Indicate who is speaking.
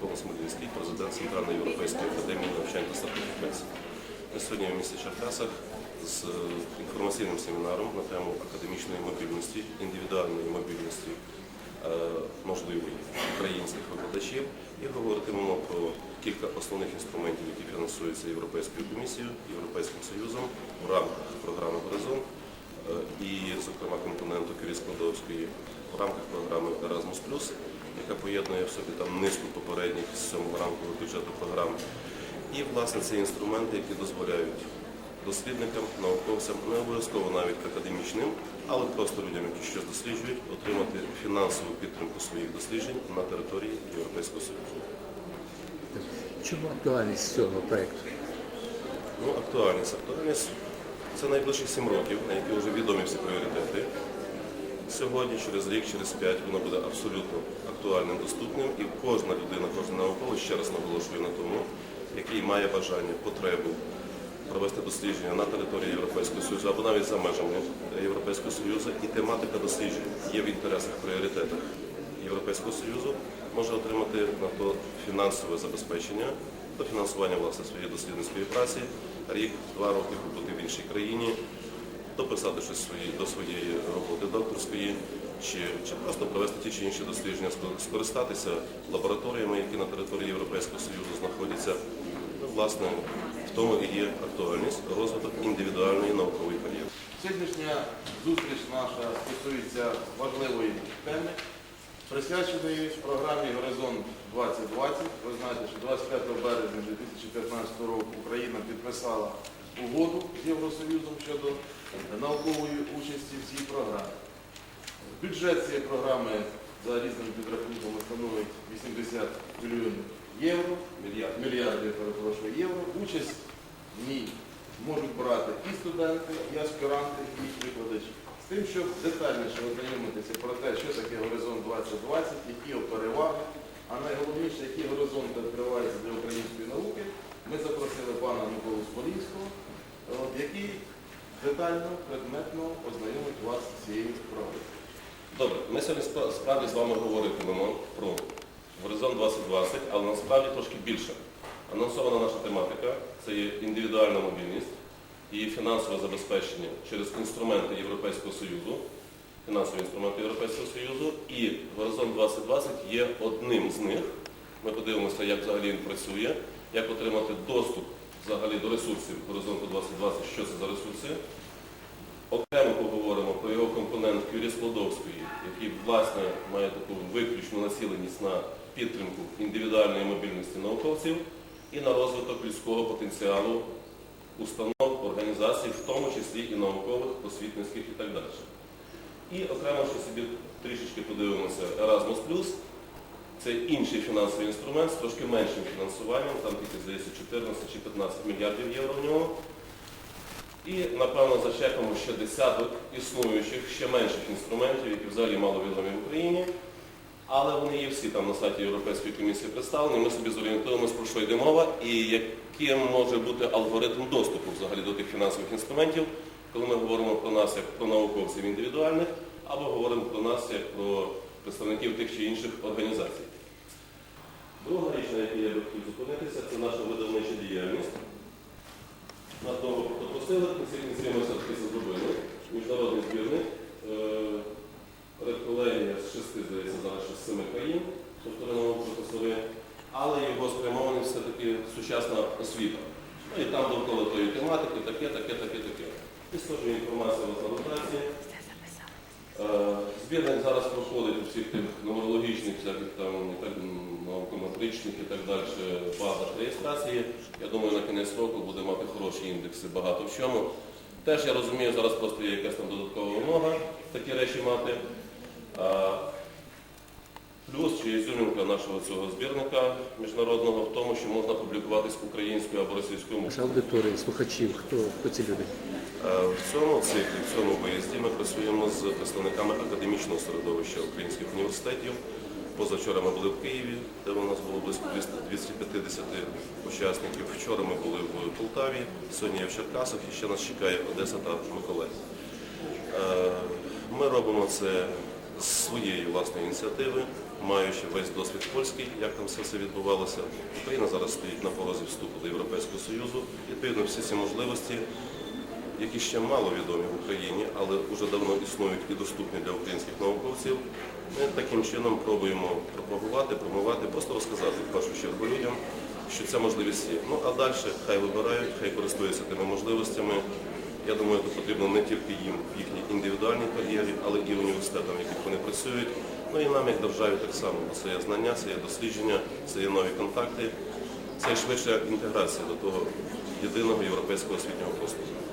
Speaker 1: Микола Смолінський, президент Центральної європейської академії навчань та сертифікації. Ми сьогодні в місті Черкасах з інформаційним семінаром на тему академічної мобільності, індивідуальної мобільності е, можливої українських викладачів. І говоритимемо про кілька основних інструментів, які фінансуються Європейською комісією, Європейським Союзом в рамках програми Горизонт е, і, зокрема, компоненту Кирі Складовської в рамках програми Erasmus+, яка поєднує в собі там низку попередніх з сьомого рамкового бюджету програм. І, власне, це інструменти, які дозволяють дослідникам, науковцям, не обов'язково навіть академічним, але просто людям, які щось досліджують, отримати фінансову підтримку своїх досліджень на території Європейського Союзу.
Speaker 2: Чому актуальність цього проєкту?
Speaker 1: Ну, актуальність. Актуальність це найближчих сім років, на які вже відомі всі пріоритети. Сьогодні, через рік, через п'ять воно буде абсолютно актуальним, доступним, і кожна людина, кожен науковець ще раз наголошує на тому, який має бажання, потребу провести дослідження на території Європейського Союзу або навіть за межами Європейського Союзу, і тематика досліджень є в інтересах, пріоритетах Європейського Союзу, може отримати на то фінансове забезпечення до фінансування власне своєї дослідницької праці, рік, два роки побути в іншій країні, дописати щось свої, до своєї роботи докторської, чи, чи просто провести ті чи інші дослідження, скористатися лабораторіями, які на території Європейського Союзу знаходяться. Ну, власне, в тому і є актуальність розвиток індивідуальної наукової кар'єри.
Speaker 3: Сьогоднішня зустріч наша стосується важливої теми, присвяченої програмі Горизонт 2020. Ви знаєте, що 25 березня 2015 року Україна підписала угоду з Євросоюзом щодо наукової участі в цій програмі. Бюджет цієї програми за різними підрахунками становить 80 мільйонів євро
Speaker 1: Мільярд.
Speaker 3: мільярдів перепрошую, євро. Участь в ній можуть брати і студенти, і аспіранти, і викладачі. З тим, щоб детальніше ознайомитися про те, що таке горизонт 2020, які переваги, а найголовніше, які горизонти відкриваються для української науки, ми запросили пана Миколу Смолінського, який детально, предметно ознайомить вас з цією програмою.
Speaker 1: Добре, ми сьогодні спра- справді з вами говоритимемо про Горизонт 2020, але насправді трошки більше. Анонсована наша тематика це є індивідуальна мобільність і фінансове забезпечення через інструменти Європейського Союзу, фінансові інструменти Європейського Союзу, і Горизонт 2020 є одним з них. Ми подивимося, як взагалі він працює, як отримати доступ взагалі до ресурсів Горизонту 2020, що це за ресурси. Окремо поговоримо про його компонент Кюрі Складовської, який власне має таку виключну націленість на підтримку індивідуальної мобільності науковців і на розвиток людського потенціалу установ, організацій, в тому числі і наукових, освітницьких і так далі. І окремо ще собі трішечки подивимося Erasmus+. Це інший фінансовий інструмент з трошки меншим фінансуванням, там тільки, здається, 14 чи 15 мільярдів євро в нього. І, напевно, зачекаємо ще десяток існуючих, ще менших інструментів, які взагалі мало відомі в Україні. Але вони є всі там на сайті Європейської комісії представлені. Ми собі зорієнтуємося, про що йде мова і яким може бути алгоритм доступу взагалі до тих фінансових інструментів, коли ми говоримо про нас як про науковців індивідуальних, або говоримо про нас як про представників тих чи інших організацій. Друга річ, на якій я би хотів зупинитися, це наша видавнича діяльність. Нас довго попросили, кінці ми все-таки це зробили. Міжнародний збірник, е, редколегія з шести, здається, зараз з семи країн, повторено професори, але його спрямованість все-таки сучасна освіта. Ну і там довкола тої тематики таке, таке, таке, таке. І схожа інформація в анотації. Е, Збірник зараз проходить у всіх тих нумерологічних, всяких там наукометричних і так далі базах реєстрації. Я думаю, на кінець року буде мати хороші індекси багато в чому. Теж я розумію, зараз просто є якась там додаткова вимога такі речі мати. Плюс чи ізюмінка нашого цього збірника міжнародного в тому, що можна публікуватись українською або російською мовою.
Speaker 2: Наша аудиторія, слухачів, хто, хто ці люди?
Speaker 1: Е, В цьому циклі, в цьому виїзді ми працюємо з представниками академічного середовища українських університетів. Позавчора ми були в Києві, де у нас було близько 250 учасників. Вчора ми були в Полтаві, сьогодні я в Черкасах і ще нас чекає Одеса та Миколаїв. Е, Ми робимо це з своєї власної ініціативи. маючи весь досвід польський, як там все це відбувалося. Україна зараз стоїть на порозі вступу до Європейського Союзу. Відповідно, всі ці можливості, які ще мало відомі в Україні, але вже давно існують і доступні для українських науковців, ми таким чином пробуємо пропагувати, промувати, просто розказати в першу чергу людям, що ця можливість є. Ну а далі хай вибирають, хай користуються тими можливостями. Я думаю, це потрібно не тільки їм в їхній індивідуальній кар'єрі, але і університетам, в яких вони працюють. Ну і нам, як державі, так само, це є знання, це є дослідження, це є нові контакти, це є швидша інтеграція до того єдиного європейського освітнього простору.